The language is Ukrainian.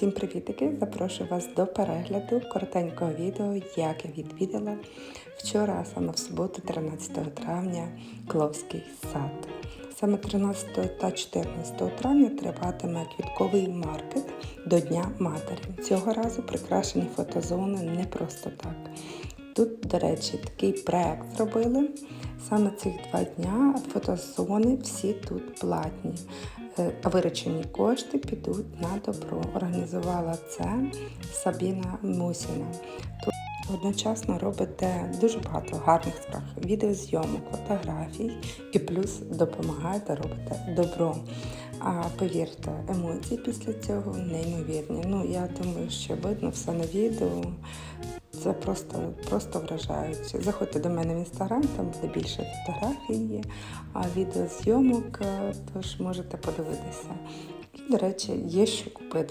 Всім привітики! Запрошую вас до перегляду коротенького відео, як я відвідала вчора, саме в суботу, 13 травня, Кловський сад. Саме 13 та 14 травня триватиме квітковий маркет до Дня Матері. Цього разу прикрашені фотозони не просто так. Тут, до речі, такий проект зробили. Саме цих два дня фотозони всі тут платні. Виречені Виручені кошти підуть на добро. Організувала це Сабіна Мусіна. Одночасно робите дуже багато гарних справ, відеозйомок, фотографій і плюс допомагаєте робити добро. А повірте, емоції після цього неймовірні. Ну я думаю, що видно все на відео. Це просто, просто вражаюче. Заходьте до мене в інстаграм, там буде більше фотографій, а відеозйомок, е, тож можете подивитися. І, до речі, є що купити.